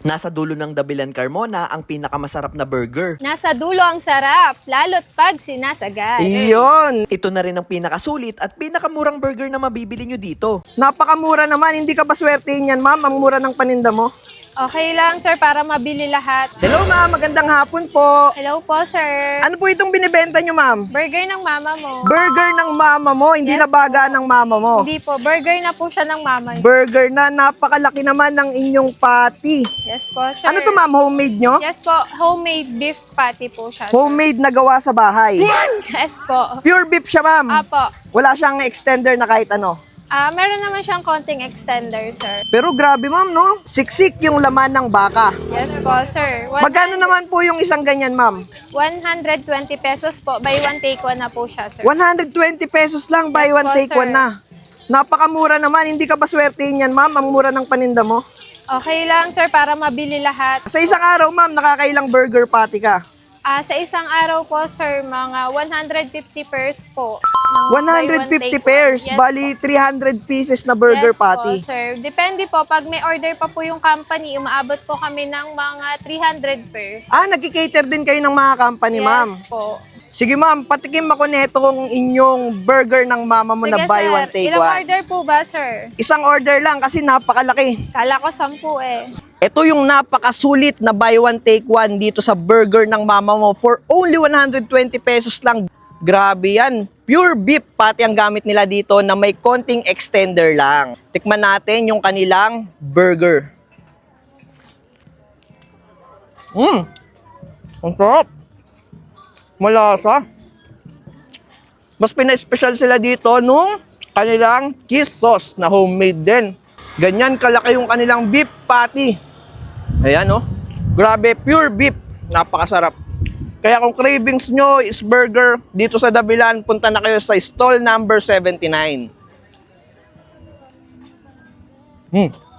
Nasa dulo ng Dabilan Carmona ang pinakamasarap na burger. Nasa dulo ang sarap, lalo't pag sinasagay. Iyon. Ito na rin ang pinakasulit at pinakamurang burger na mabibili nyo dito. Napakamura naman. Hindi ka ba swertein yan, ma'am? Ang mura ng paninda mo. Okay lang, sir, para mabili lahat. Hello, ma'am. Magandang hapon po. Hello po, sir. Ano po itong binibenta nyo, ma'am? Burger ng mama mo. Burger ng mama mo, hindi Yes na baga ng mama mo. Hindi po, burger na po siya ng mama niyo. Burger na napakalaki naman ng inyong patty. Yes po, sir. Ano to, ma'am? Homemade nyo? Yes po, homemade beef patty po siya. sir. Homemade na gawa sa bahay. Yes po. Pure beef siya, ma'am. Apo. Wala siyang extender na kahit ano. Ah, meron naman siyang konting extender, sir. Pero grabe, ma'am, no? Siksik yung laman ng baka. Yes po, sir. One- Magkano naman po yung isang ganyan, ma'am? 120 pesos po. Buy one, take one na po siya, sir. 120 pesos lang, buy Yes one, po, take sir. one na. Napakamura naman, hindi ka ba swertein yan, ma'am? Ang mura ng paninda mo. Okay lang, sir, para mabili lahat. Sa isang araw, ma'am, nakakailang burger patty ka? Ah, sa isang araw po, sir, mga 150 pairs po. Ng buy one, 150 take one. pairs, Yes bali 300 pieces na burger yes po, patty. sir. Depende po. Pag may order pa po yung company, umaabot po kami ng mga 300 pairs. Ah, nagki-cater din kayo ng mga company, yes ma'am. po. Sige, ma'am, patikim ako netong inyong burger ng mama mo na Sige, buy sir. one, take Ilang one. order po ba, sir? Isang order lang kasi napakalaki. Kala ko 10 eh. Ito yung napakasulit na buy one take one dito sa burger ng mama mo for only 120 pesos lang. Grabe yan. Pure beef pati ang gamit nila dito na may konting extender lang. Tikman natin yung kanilang burger. Mmm. Ang sarap. Malasa. Mas pina-special sila dito nung kanilang cheese sauce na homemade din. Ganyan kalaki yung kanilang beef patty. Ayan oh. Grabe, pure beef. Napakasarap. Kaya kung cravings nyo is burger, dito sa Dabilan, punta na kayo sa stall number 79. Hmm.